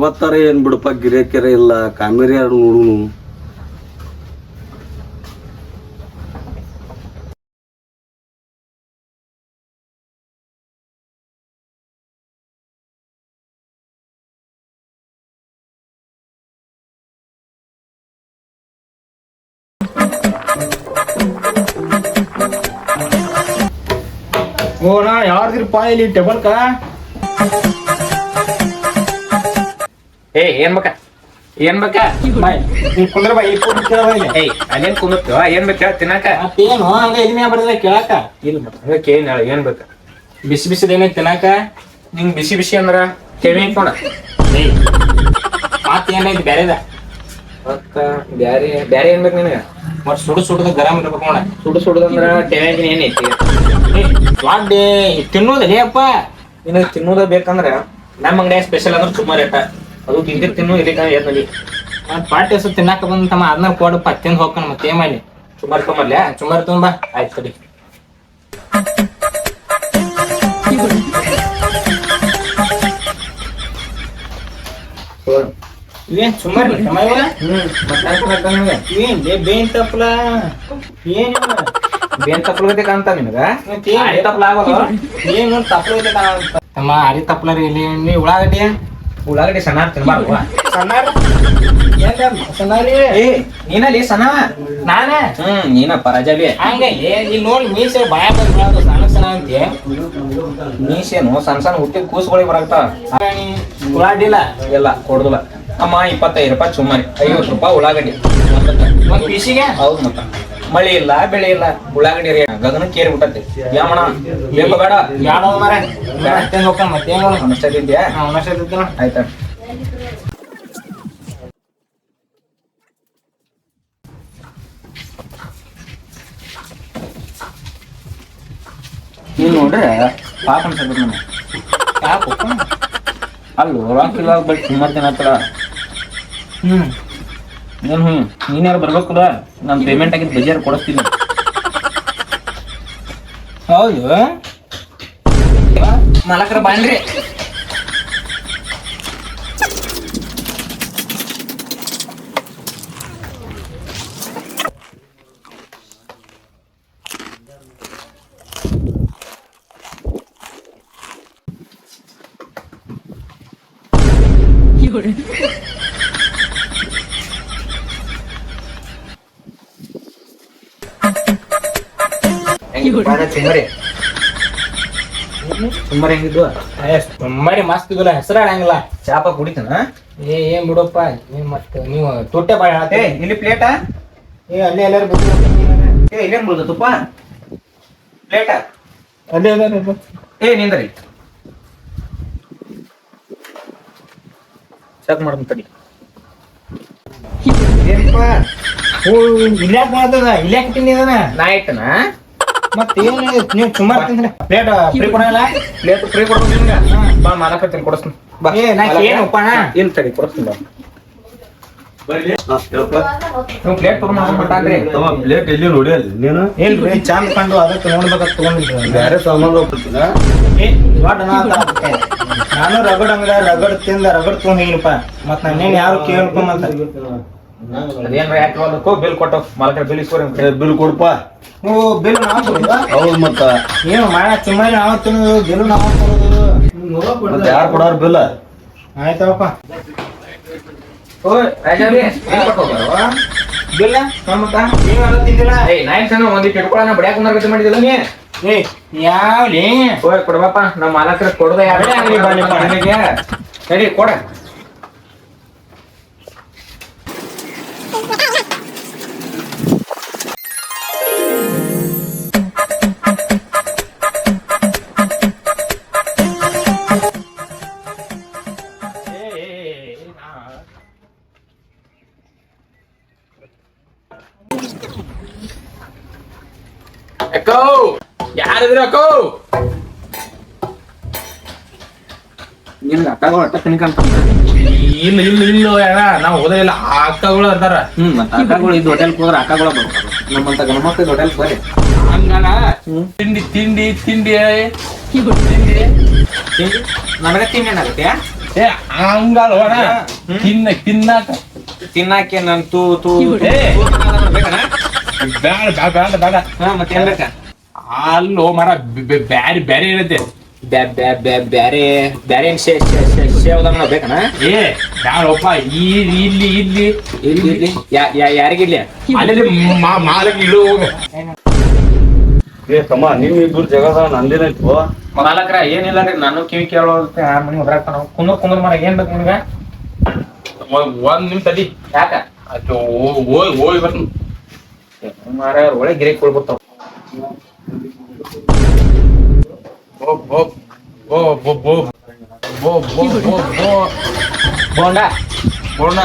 ಇವತ್ತರ ಏನ್ ಬಿಡಪ್ಪ ಗಿರೇಕೆರೆ ಇಲ್ಲ ಕಾಮೇರಿ ಯಾರು ನೋಡುನು. ಓ ನಾ ಯಾರ್ದಿರಪ್ಪ ಇಲ್ಲಿ ಟೇಬಲ್ಕ? ಏ ಏನ್ ಬೇಕ? ಏನ್ ಬೇಕ? ಕುಂದ್ರ ಬಾ ಈ ಕುಂದ್ರ ಕೇಳ ಬಾ ಇಲ್ಲಿ. ಏಯ್ ಅಲ್ಲೇನ್ ಕುಂದತ್ತು ಏನ್ ಬೇಕ ತಿನ್ನಾಕ? ಏನು? ಹಂಗ ಇಲ್ಲಿ ಮ್ಯಾಗ ಬರ್ತದೆ ಕೇಳಾಕ. ಇಲ್ಲ ಅದಕ್ಕೆ ಏನ್ ಹೇಳ ಏನ್ ಬೇಕ? ಬಿಸಿ ಬಿಸಿದೇನೆ ಏನೈತಿ ತಿನ್ನಾಕ? ನಿಂಗ್ ಬಿಸಿ ಬಿಸಿ ಅಂದ್ರ ಕೆವಿ ಕೊಣ ಏಯ್ ಮತ್ ಏನೈತಿ ಬ್ಯಾರೆದ? ಮತ್ತ ಬ್ಯಾರೆ ಬ್ಯಾರೆ ಏನ್ ಬೇಕು ನಿನಗ? ಮತ್ ಸುಡು ಸುಡುದ ಗರಂ ಇರ್ಬೇಕು ನೋಡ. ಸುಡು ಸುಡುದಂದ್ರ ಕೆವ್ಯಾಗಿನ ಏನೈತಿ ವಾಡ್ಡೆ ತಿನ್ನೋದಲೇ ಅಪ್ಪ. ನಿನಗ ತಿನ್ನೋದ ಬೇಕಂದ್ರ ನಮ್ಮ ಅಂಗಡಿಯಾಗ ಸ್ಪೆಷಲ್ ಅಂದ್ರ ಸುಮಾರು ರೇಟ ಅದು ತಿಂದಿರ್ ತಿನ್ನು ಎದ್ನಲ್ಲಿ ಏನ್ ನಡಿ. ಮತ್ ಪಾಟಿ ಹೆಸರು ತಿನ್ನಾಕ ಬಂದಮ್ಮ ಅದನ್ನ ಕೊಡು ಪತ್ತೆ ಹೋಗ್ಕೊಂಡು ಮತ್ತೆ ಏನ್ ಮಾಡಿ ಸುಮಾರು ತುಂಬಲ್ಯ ಸುಮಾರು ತುಂಬ ಆಯ್ತು ಸರಿ ಏನ್ ಸುಮಾರು ಏನ್ ಬೇನ್ ತಪ್ಪಲ ಏನ್? ಬೇನ್ ತಪ್ಪಲ್ಗತೆ ಕಾಣ್ತ ನಿನಗ ತಪ್ಪಲ ಆಗೋದು ಏನು ತಪ್ಪಲ ತಮ್ಮ ಅರಿ ತಪ್ಪಲ ರೀ ಇಲ್ಲಿ ಉಳ್ಳಾಗಡ್ಡಿ. ಉಳ್ಳಾಗಡ್ಡಿ ಸಣ್ಣ ತಿನ್ಬಾರ್ದು ಸಣ್ಣಾರ? ಸಣ್ಣಾರಿ? ಏ. ನೀನಲ್ಲಿ ಸಣ್ಣ? ನಾನೇ? ಹ್ಮ್ ನೀನಪ್ಪ ರಜಾಬಿ ಹಂಗ ಇಲ್ಲಿ ನೋಡಿ ಮೀಸೆ ಬಾಯ ಸಣ್ಣ ಸಣ್ಣ ಮೀಸೇನು ಸಣ್ಣ ಸಣ್ಣ ಹುಟ್ಟಿದ ಕೂಸುಗಳಿಗೆ ಬರಾಕ್ತಾವ ಉಳ್ಳಾಗಡ್ಡಿಲ್ಲ? ಎಲ್ಲ ಕೊಡುದಿಲ್ಲ. ಅಮ್ಮ ಇಪ್ಪತ್ತೈದು ರೂಪಾಯಿ ಸುಮ್ಮನೆ ಐವತ್ತು ರೂಪಾಯಿ ಉಳ್ಳಾಗಡ್ಡಿ. ಪೀಸಿಗೆ? ಹೌದು ಮತ್ತ. ಮಳಿ ಇಲ್ಲ ಬೆಳೆ ಇಲ್ಲ ಉಳ್ಳಾಗಡ್ಡಿ ರೀ ಗಗನ ಕೇರಿ ಬಿಟ್ಟತಿ ಯಾಮಣ ಬೇಕು ಬೇಡ. ಯಾಡ ಮರ ತಿಂದ್ ಹೋಗ್ತಾನ ಮತ್ತೇನು ಅಷ್ಟೇ ಇದ್ಯಾ? ಅವನಷ್ಟೇ ತಿಂತಾನ ಆಯ್ತಾ? ನೀನ್ ನೋಡ್ರೆ ಪಾಪ ಅನ್ಸಬೇಕು ನನಗೆ. ಯಾಕೋ ಅಲ್ಲೋ ರೊಕ್ಕ ಇಲ್ಲ ಬಟ್ ಸುಮಾರು ಹ್ಮ್. ಏನು ಹ್ಞೂ ನೀನ್ ಯಾರು ಬರ್ಬೇಕಲ್ಲ ನಾನು ಪೇಮೆಂಟ್ ಆಗಿದ್ದು ಬಜಾರ್ ಕೊಡಿಸ್ತೀನಿ. ಹೌದು? ಮಲಕ್ರ ಬಾಂಡ್ರಿ ಹೆಂಗಿದ್ವು? ಮರಿ ಮಸ್ತ್ ಇದಿಲ್ಲ ಹೆಸರಾಡಂಗಿಲ್ಲ ಚಾಪ ಕುಡಿತನ? ಏ ಏನ್ ಬಿಡಪ್ಪ? ನೀವ್ ಮತ್ತೆ ನೀವು ತೊಟ್ಟೆ ಬಾಳ ಏ ಇಲ್ಲಿ ಪ್ಲೇಟ? ಏ ಅಲ್ಲೇ ಎಲ್ಲಾರು ಏ ಇಲ್ಲೇನ್ ಬಿಡುದ ತುಪ್ಪ? ಪ್ಲೇಟ? ಅಲ್ಲೇ ಅಲ್ಲೇ ಏ ನಿಂದ್ರಿ. ಚೆಕ್ ಮಾಡ್ತೀನಿ ತಡಿ. ಏನಪ್ಪ? ಓ ಇಲ್ಯಾಕ್ ಮಾಡ್ತದ ಇಲ್ಯಾಕ್ ತಿನ್ನಿದಾನ ನಾ ಇಟ್ಟನ? ಮತ್ತೆ ಏನು ನೀವು ಸುಮಾರು ತಿಂದ್ರೆ ಪ್ಲೇಟ್ ಫ್ರೀ ಕೊಡಲ್ಲ ಪ್ಲೇಟ್ ಫ್ರೀ ಕೊಡ್ತೀನಿ ನಿಮ್ಗೆ. ಬಾ ಕೊಡಿಸ್ತೀನಿ. ಬಾ. ಏ, ನಾ ಏನಪ್ಪ ಅಣ್ಣ? ಇಲ್ಲ ತಡಿ ಕೊಡಿಸ್ತೀನಿ ಬಾ. ಪ್ಲೇಟ್ ಎಲ್ಲಿ ನೋಡಿ ಅಲ್ಲಿ. ನೀನು? ಇಲ್ರಿ ಚಂದ ಕಂಡು ಅದಕ್ಕೆ ನೋಡ್ಬೇಕಂತ ಬೇರೆ ಸಾಮಾನು ಹೋಗ್ಬಿಡ್ತೀನ ನಾನು ರಗಡ್ ಅಂಗಡ ರಗಡ್ ತಿಂದ ರಗಡ್ ತಗೊಂಡಿನಪ್ಪ ಮತ್ ನಾನೇನ್ ಯಾರು ಕೇಳ್ಕೊಂಬಂತ ಅದೇನ್ರ ಯಾಕೆ ಹೋಗ್ಬೇಕು? ಬಿಲ್ ಕೊಟ್ಟು ಮಾಲಕರ ಬಿಲ್ ಇಸ್ಕೊರಿ ಬಿಲ್ ಕೊಡಪ್ಪ ಬಿಲ್ ನಾವು ಕೊಡುದ ಹೌದು ಮತ್ತ. ಏನು ಮಾಡ ಸುಮ್ಮನೆ ನಾವು ತಿನ್ನೋದು ಬಿಲ್ ನಾವು ಕೊಡೋದು. ಮತ್ತೆ ಯಾರು ಕೊಡೋರು ಬಿಲ್? ಆಯ್ತಪ್ಪ. ಓ ರಾಜಾಬಿ ಏನ್ ಹೋಗ್ಯಾರೋ? ಬಿಲ್ಲ ತಿಂದಿಲ್ಲ? ಏಯ್ ಒಂದಿಟ್ಟು ಇಟ್ಕೊಳ್ಳೋಣ ಬಡಿಯಾಕ ಮಾಡಿದಿಲ್ಲ ನೀ? ಏ ಯಾವ್ಲಿ? ಓ ಕೊಡ್ಬಪ್ಪ ನಮ್ಮ ಮಾಲಕರ ಕೊಡದ ಯಾರೇ ಅದೇ ಬಾ ನಿಮ್ಮ ಸರಿ ಕೊಡ. ಯಾರಿದ್ರು ಅಕ್ಕೋ ನಿನ್ಗ ಅಕ್ಕಗಳು ತಿನ್ಕಂತ ಇಲ್ಲ ಇಲ್ಲ ಇಲ್ಲ ಅಣ್ಣ ನಾವು ಓದಿಲ್ಲ ಅಕ್ಕಗಳು ಅಂತಾರ ಹ್ಮ್ ಮತ್ತ ಅಕ್ಕಗಳು ಇದು ಹೋಟೆಲ್ ಹೋದ್ರೆ ಅಕ್ಕಗಳು ಬರ್ತಾರೆ ನಮ್ಮಂತ ಗಣಮಕ್ಳು ಹೋಟೆಲ್ ಬರ್ರಿ ಹಂಗಣ ತಿಂಡಿ ತಿಂಡಿ ತಿಂಡಿ ತಿಂಡಿ ನನಗ ತಿಂಡಿ ಏನಾಗುತ್ತೆ ಏ ಹಂಗಲ್ಲ ಹೋಣ ತಿನ್ನ ತಿನ್ನಾಕ ತಿನ್ನಾಕೆ ನಾನು ತೂ ತೂ ಬೇಡ ಬೇಡ ಬೇಡ ಬೇಡ ಹಾ ಮತ್ತೆ ಏನ್ ಬೇಕಾ ಅಲ್ಲೋ ಮರ ಬ್ಯಾರಿ ಬ್ಯಾರೆ ಇರುತ್ತೆ ಬ್ಯಾ ಬ್ಯಾ ಬ್ಯಾ ಬ್ಯಾರೆ ಬ್ಯಾರೆ ಏನ್ ಶೇ ಶೇ ಶೇ ಶೇವದನ್ನ ಬೇಕನ? ಏ ಬ್ಯಾಡಪ್ಪ ಈ ಇಲ್ಲಿ ಇಲ್ಲಿ ಇಲ್ಲಿ ಇಲ್ಲಿ. ಯಾ ಯಾ ಯಾರಿಗಿರ್ಲಿ ಅಲ್ಲಿ ಮಾಲಕ್ ಇಳು. ಏ ತಮ್ಮ ನಿಮ್ ಇಬ್ಬರು ಜಗದ ನಂದೇನಾಯ್ತು ಮಾಲಕ್ರ ಏನಿಲ್ಲ ರೀ ನಾನು ಕಿವಿ ಕೇಳೋ ಮನಿ ಹೋದ್ರಾಕ ಕುಂದ್ರ ಕುಂದ್ರ ಮರ ಏನ್ ಬೇಕು ನಿಮ್ಗ? ಒಂದ್ ನಿಮ್ ನಿಮಿಷ ತಡಿ ಯಾಕ? ಹೋಗಿ ಹೋಗಿ ಬರ್ತೀನಿ. ಮಾರ ಒಳಗೆ ಗಿರಿ ಕೊಡ್ಬಿಡ್ತಾವ. ಬೋಂಡ ಬೋಂಡ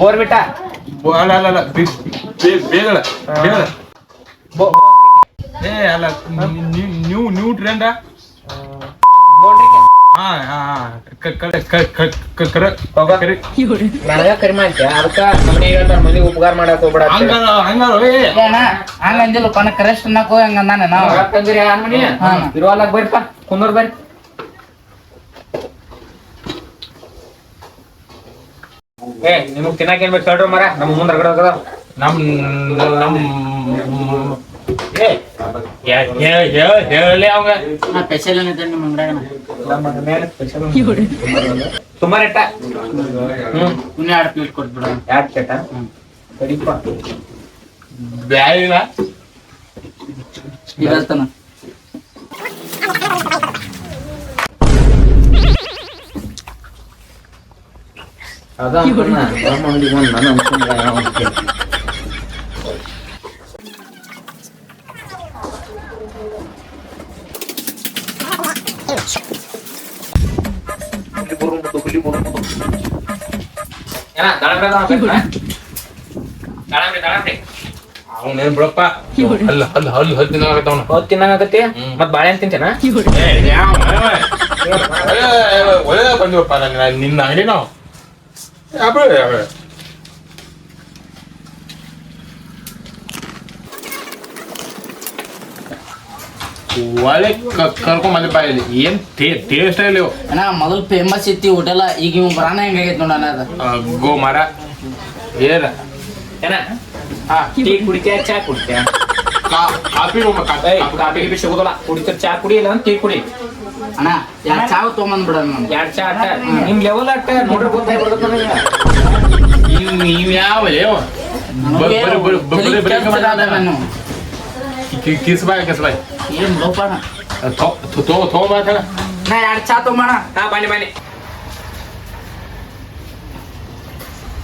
ಬೋರ್ಬಿಟ್ಟ ಅಲ್ಲ ಅಲ್ಲ ಅಲ್ಲ ಬೇಗಳ ಬೇಗಳ ಏ ಅಲ್ಲ ನೀವು ನೀವು ಟ್ರೆಂಡ ಬೋಂಡ್ರಿಕೆ ನನಗ ಕರಿ ಉಪಕಾರ ಏ. ನಿಮಗ್ ತಿನ್ನಕ್ ಏನ್ ಬೇಕು ಮರ ನಮ್ ಮುಂದ್ರ ನಮ್ ನಮ್ ಹೇಳಿ ಅವಂಗ. ನಾ ಸ್ಪೆಷಲ್ ಏನಿದೆ ನಿಮ್ಮ ಅಂಗಡಿಯಾಗ ತುಂಬಾ ರೇಟ ಇನ್ನೂ ಎರಡು ಪ್ಲೇಟ್ ಕೊಟ್ಬಿಡ. ಎರಡು ಪ್ಲೇಟ ಕಡಿಪ ನಾನು ಅನ್ಕೊಂಡ ಅವನೇನ್ ಬಿಡಪ್ಪ? ಅಲ್ಲ ಅಲ್ಲ ಅಲ್ಲ ಹಲ್ ತಿನ್ನಕತ್ತ ಅವನು. ಹತ್ತು ತಿನ್ನಕತ್ತಿ ಮತ್ ಬಾಳೆಹಣ್ಣು ತಿಂತೇನ? ಒಳ್ಳೆ ಬಂದಿವಪ್ಪ ನಿನ್ನ ಅಂಗಡಿ ನಾವು ಒಳ್ಳೆ ಕರ್ಕೊಂಡ್ ಬಂದಪ್ಪ ಏನ್ ಟೇಸ್ಟ್ ಇಲ್ಲ ಇವು. ಅಣ್ಣ ಮೊದಲು ಫೇಮಸ್ ಇತ್ತು ಹೋಟೆಲ್ ಈಗ ಇವ್ ಬರಾನ ಹೆಂಗಾಗೈತೆ ನೋಡ ಅದ ಆ, ಗೋ ಮರ ಏನ ಏನ ಹಾ ಟೀ ಕುಡಿತ್ಯಾ ಚಾ ಕುಡಿತ್ಯಾ ಕಾ- ಕಾಫಿ ಕಾಫಿ ಗಿಫಿ ಸಿಗೋದಿಲ್ಲ ಕುಡಿತೀರ ಚಾ ಕುಡಿ ಇಲ್ಲ ಅಂತ ಟೀ ಕುಡಿ ಅಣ್ಣ ಯಾ ಚಾ ತೊಗೊಂಬಂದ್ ಬಿಡ ನಮ್ಗೆ ಎರಡ್ ಚಾ ಅಟ್ಟ ನಿಮ್ ಲೆವೆಲ್ ಅಟ್ಟ ನೋಡ್ರಿ ಗೊತ್ತಾಗ್ಬಿಡ್ತದ ನೀವ್ ನೀವ್ ಯಾವ ಯಾವ ಕಿಸ್ ಬಾಯ್ ಕಿಸ್ ಬಾಯ್ ಏನ್ ಲೋಪಣ ತಗೊಂಬಾಕ ನಾ ಎರಡು ಚಾ ತೊಗೊಂಬಣ ಹಾ ಬನ್ನಿ ಬನ್ನಿ.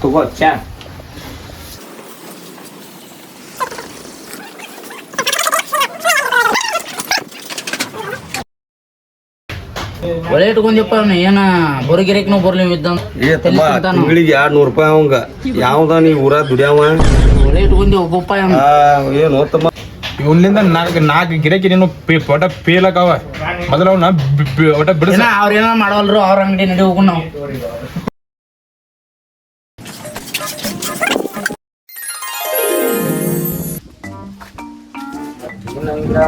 ತಗೋ ಚಾ. ಒಳ್ಳೆ ಇಟ್ಕೊಂಡ್ಯಪ್ಪ ಅವ್ನ. ಏನ ಬೊರಗಿರಿಕ್ನು ಬರ್ಲಿ ಇದ್ದ ಏ ತಮ್ಮ ತಿಂಗಳಿಗೆ ಎರಡ್ ನೂರ್ ರೂಪಾಯಿ ಅವಂಗ. ಯಾವ್ದ ನೀ ಊರ ದುಡಿಯಾವ? ಒಳ್ಳೆ ಇಟ್ಕೊಂಡಿ ಒಬ್ಬಪ್ಪ ಅವ್ನ. ಆ, ಏನು ತಮ್ಮ. ಇವನಿಂದ ನಾಲ್ಕು ನಾಲ್ಕು ಗಿಡಕ್ಕೆ ನೀನು ಪೇ- ಒಟ ಪೇಲಕ್ಕಾವ ಮೊದಲ ಅವನ್ನ ಒಟ ಬಿಡಿಸ ಏನ ಅವ್ರ ಏನ ಮಾಡವಲ್ರು ಅವ್ರ ಅಂಗಡಿ ನಡಿ ಹೋಗು ನಾವು.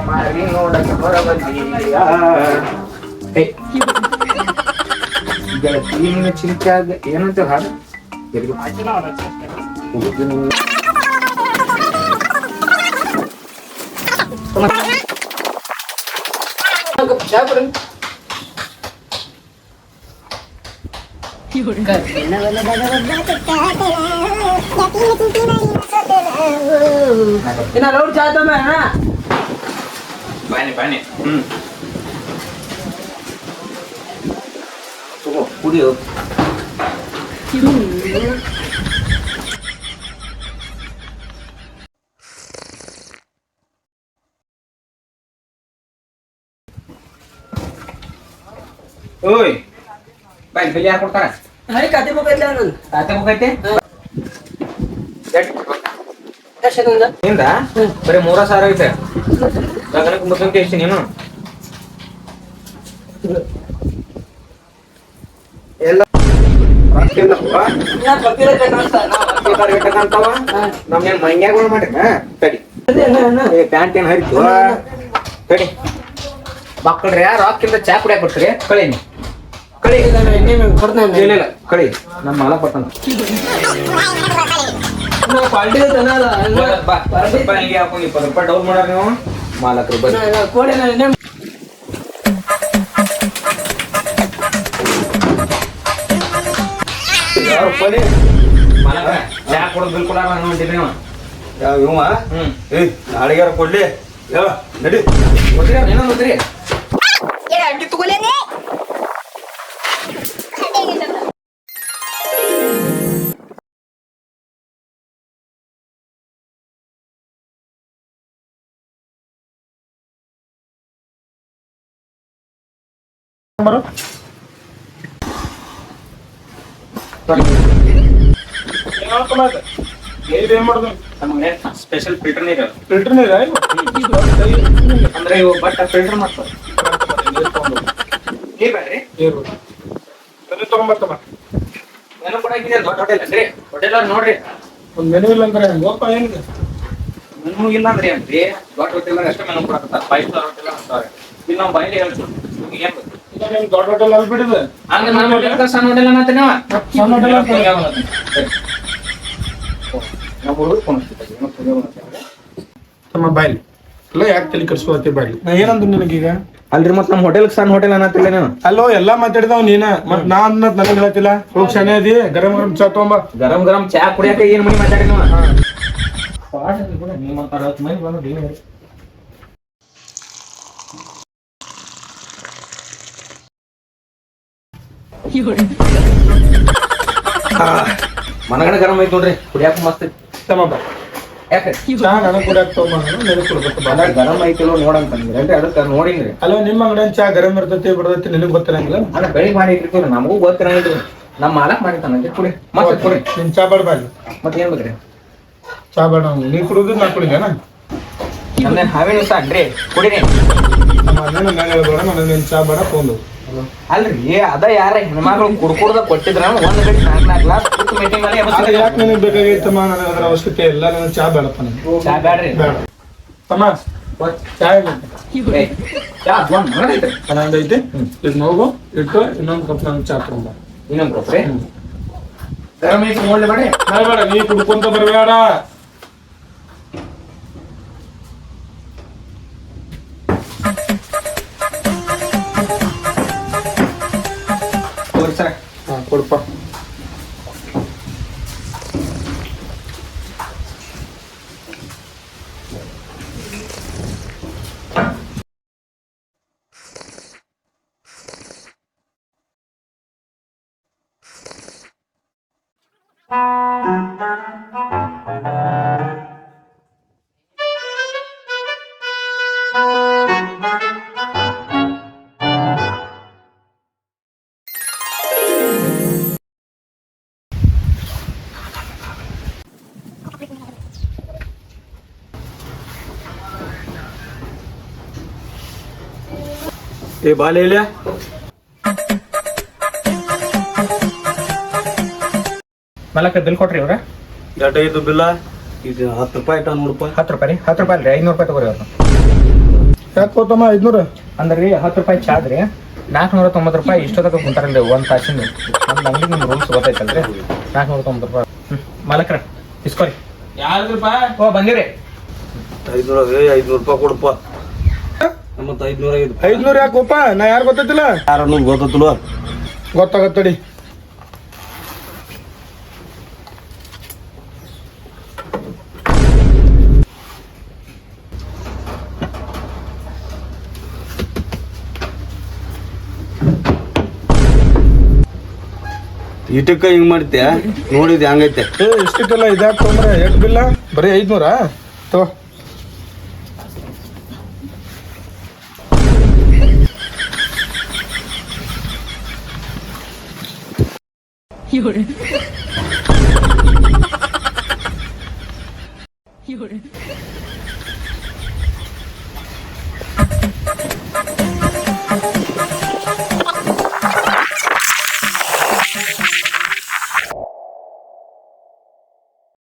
ಮಾರಿ ನೋಡಕ್ಕೆ ಗೆಳತಿ ನಿನ್ನ ಚಿಂತೆ ಏನಂತ ಹಾಡು లోడ్ చేద్దామా బానే బానే కుడియో ಓಯ್ ಬಾಯ್ ಬಿಲ್ ಯಾರು ಕೊಡ್ತಾರ? ಖಾತೆ ಬುಕ್ ಐತೆ? ನಿಂದ? ಬರೀ ಮೂರ ಸಾವಿರ ಐತೆ. ಲಗ್ನಕ್ಕೆ ಮುಸ್ಲಿಂ ಎಷ್ಟು ನೀನು? ಎಲ್ಲ ನಮ್ಗೇನ್ ಮಂಗ್ಯಾಗಳು ಮಾಡ್ರಿ ತಡಿ. ಪ್ಯಾಂಟ್ ಏನ್ ಹರಿತು ತಡಿ. ಮಕ್ಕಳ್ರಿ ಯಾರು ರಾಕಿಂದ ಚಾ ಕುಡಿಯಾಕ ಬರ್ತೀರಿ? ಕಳೀನಿ. ಕಳಿ ಇಲ್ಲ ಕಳಿ. ನಮ್ಮ ಮಾಲ ಪಾರ್ಟಿ ತನಲ್ಲ ಬಾ ಸ್ವಲ್ಪ ಹಿಂಗೆ ಹಾಕೊಂಡು ಇಪ್ಪತ್ತು ರೂಪಾಯಿ ಡೌನ್ ಮಾಡ್ಯಾರ ನೀವು. ಮಾಲಕ್ರು ಕೋಡಿ? ಚಾ ಕೊಡೋದು ಬಿಲ್ ಕೊಡಾರ ನಾನು ಹೊಂಟಿದ್ರಿ ನೀವು ಯಾವ ಇವ ಏ ನಾಳೆಗಾರ ಕೊಡ್ಲಿ. ಏನೋ ನಡಿ. ಇನ್ನೊಂದು ಗೊತ್ತೀರಿ ನಮಗೆ ಸ್ಪೆಷಲ್ ಫಿಲ್ಟರ್ ನೀರ. ಫಿಲ್ಟರ್ ನೀರ? ಅಂದ್ರೆ ಇವ್ ಬಟ್ ಫಿಲ್ಟರ್ ಮಾಡ್ತಾರೆ. ನೀರ್ ಬೇಡ್ರಿ? ನೀರು. ತಲೆ ಮೆನು ಕೂಡ ದೊಡ್ಡ ಹೋಟೆಲ್ ಅನ್ರಿ ಹೋಟೆಲ್ ನೋಡ್ರಿ. ಒಂದ್ ಮೆನು ಇಲ್ಲ ಅಂದ್ರೆ ಹೆಂಗಪ್ಪ ಏನಿದೆ? ಮೆನು ಇಲ್ಲ ಅಂದ್ರೆ ಏನ್ರಿ? ದೊಡ್ಡ ಹೋಟೆಲ್ ಅಷ್ಟೇ ಮೆನು ಕೊಡಕತ್ತಾರ ಫೈವ್ ಸ್ಟಾರ್ ಹೋಟೆಲ್ ಅಂತಾರೆ. ಇಲ್ಲಿ ನಾವು ಬಯಲು ಹೇಳ್ತೀವಿ. ನಿಮ್ಗೆ ಏನ್ ದೊಡ್ಡ ಹೋಟೆಲ್ ಅಲ್ಲಿ ಬಿಡಿದೆ. ಹಂಗ ನನ್ನ ಹೋಟೆಲ್ ಸಣ್ಣ ಹೋಟೆಲ್ ಅನ್ನತ್ತೆ ನೀವು? ಸಣ್ಣ ಹೋಟೆಲ್ ಅಂತ ನಮ್ಮ ಹುಡುಗರು ಫೋನ್ ಹಚ್ಚಿದ್ದಾರೆ. ಏನೋ ಸುದ್ದಿ ಬಂದೈತೆ ಅವ್ರಿಗೆ. ತಮ್ಮ ಬಾಯ್ಲಿ ಎಲ್ಲ ಯಾಕೆ ತಲೆ ಕರ್ಸ್ಕೊಳತಿ ಬಾಯ್ಲಿ ನಾ ಏನಂದ್ರು ನಿನಗೀಗ? ಅಲ್ರಿ ಮತ್ ನಮ್ ಹೋಟೆಲ್ ಸಣ್ಣ ಹೋಟೆಲ್ ಅನ್ನತ್ತಿಲ್ಲ ನೀವು ಅಲ್ಲೋ ಎಲ್ಲಾ ಮಾತಾಡಿದವ್ ನೀನ? ಮತ್ ನಾ ನನಗೆ ನನಗ್ ಹೇಳತ್ತಿಲ್ಲ ಹೋಗ್ ಶನಿ ಅದಿ ಗರಂ ಗರಂ ಚಾ ತಗೊಂಬ. ಗರಂ ಗರಂ ಚಾ ಕುಡಿಯಕ ಏನ್ ಮನಿ ಮಾತಾಡಿನ ಪಾಠ ಮನಿ ಬಂದು ಮನಗಣ ಗರಂ ಐತಿ ನೋಡ್ರಿ ಕುಡಿಯಾಕ ಮಸ್ತ್. ತಮ್ಮ ಯಾಕೆ? ಚಾ ನನಗ್ ಕೂಡ ತಗೊಂಬ ನನಗ್ ಕೊಡ್ಬೇಕು. ಅದ ಗರಂ ಐತಿಲ್ಲೋ ನೋಡಂತ ಅಂದ್ರಿ. ಅದಕ್ಕೆ ನೋಡಿನ್ರಿ. ಅಲ್ಲೋ ನಿಮ್ಮ ಅಂಗಡಿಯನ್ ಚಾ ಗರಂ ಇರ್ತೈತಿ ಬಿಡ್ತೈತಿ ನಿನಗ್ ಗೊತ್ತಿರಂಗಿಲ್ಲ? ಅದ ಬೆಳಿಗ್ಗೆ ಮಾಡಿ ಇಟ್ಟಿರ್ತೀವಿ ನಮಗೂ ಗೊತ್ತಿರಂಗಿಲ್ಲ ನಮ್ಮ ಮಾಲಕ್ ಮಾಡಿರ್ತಾನಂತೆ ಕುಡಿ. ಮತ್ತೆ ಕುಡಿ. ನಿನ್ ಚಾ ಬೇಡ ಬಾಯ್ಲಿ ಮತ್ತೆ ಏನ್ ಬೇಕ್ರಿ? ಚಾ ಬೇಡ ನೀ ಕುಡುದು ನಾ ಕುಡಿಲೇನ? ನಮ್ದೇನ್ ಹಾವೇನು ಅನ್ರಿ ಕುಡಿರಿ. ನಮ್ಮ ಅಣ್ಣನ ನಾನು ಹೇಳ್ಬೇಡ ನನಗೆ ನಿನ್ ಚಾ ಬೇಡ ತಗೊಂಡು ಅಲ್ರಿ ಅದ ಯಾರ ಹೆಣ್ಮಕ್ಳು ಕುಡ್ಕುಡ್ದ ಕೊಟ್ಟಿದ್ರ ಒಂದ್ ಗಂಟೆ ನಾಲ್ಕು ನಾಲ್ಕು ಗ್ಲಾಸ್ ಕುತ್ತು ಮೀಟಿಂಗ್ ಮೇಲೆ ಅದು ಎಬ್ಬಿಸ್ತಾರೆ. ಯಾಕೆ ನನಗೆ ನನಗೆ ಅದರ ಅವಶ್ಯಕತೆ ಇಲ್ಲ. ನನಗೆ ಚಾ ಬೇಡಪ್ಪ ನನಗೆ. ಚಾ ಬ್ಯಾಡ್ರಿ. ಬೇಡ. ತಮ್ಮ ಚಾ ಏ, ಚಾ ಒಂದ್ ಮಗನ ಐತ್ರಿ ಚೆನ್ನಾಗೈತಿ ಈಗ ನೋವು ಇಟ್ಟು ಇನ್ನೊಂದು ಕಪ್ ನಂಗೆ ಚಾ ತಗೊಂಬ ಇನ್ನೊಂದ್ ಕೊಟ್ರಿ ಗರಂ ಐತಿ ನೋಡ್ಲಿ ಮಾಡಿ. ಬೇಡ ನೀ ಕುಡ್ಕೊಂತ ಬರಬೇಡ. ಏ ಬಾಲೆ ಇಲ್ಲ? ಮಲಕ ಬಿಲ್ ಕೊಟ್ರಿ ಇವ್ರ. ಐದು ಬಿಲ್ಲ ಇದು ಹತ್ತು ರೂಪಾಯಿ ಇಟ್ಟ ರೂಪಾಯಿ? ಹತ್ತು ರೂಪಾಯಿ ರೀ. ಹತ್ತು ರೂಪಾಯಿ ಅಲ್ರಿ ಐನೂರು ರೂಪಾಯಿ ತಗೋರಿ ಅವ್ರು. ಯಾಕೆ ಹೋತಮ್ಮ ಅಂದ್ರೆ ಅಂದ್ರಿ ಹತ್ತು ರೂಪಾಯಿ ಚಾದ್ರಿ ನಾಲ್ಕುನೂರ ತೊಂಬತ್ತು ರೂಪಾಯಿ ಇಷ್ಟೊತ್ತಾಗ ಕುಂತಾರಲ್ರಿ ಒಂದು ತಾಸಿಂದ. ನಮ್ಮ ಅಂಗಡಿ ನಿಮ್ಮ ರೂಲ್ಸ್ ಗೊತ್ತೈತಲ್ರಿ ನಾಲ್ಕುನೂರ ತೊಂಬತ್ತು ರೂಪಾಯಿ. ಹ್ಞೂ ಮಲಕ್ರ ಇಸ್ಕೊರಿ. ರೂಪಾಯಿ ಓ ಬಂದಿರಿ. ಐದ್ನೂರ ಏ ಐದ್ನೂರು ರೂಪಾಯಿ ಕೊಡಪ್ಪ. ಮತ್ತ ಐದ್ನೂರ ಐದು. ಐದ್ನೂರ ಯಾಕೋಪ ನಾ ಯಾರು ಗೊತ್ತೈತಿಲ್ಲ? ಯಾರ ಅನ್ನೋದು ಗೊತ್ತಿಲ್ಲ ಗೊತ್ತಾಗತ್ತಡಿ. ಇಟಕ್ಕ ಹಿಂಗ್ ಮಾಡ್ತೀಯ ನೋಡಿದ್ ಹಂಗೈತೆ. ಇದ್ಯಾಕೆ ತೊಗೊಂಡ್ರೆ? ಎಷ್ಟು ಬಿಲ್ಲ? ಬರೀ ಐದ್ನೂರ? 有人有人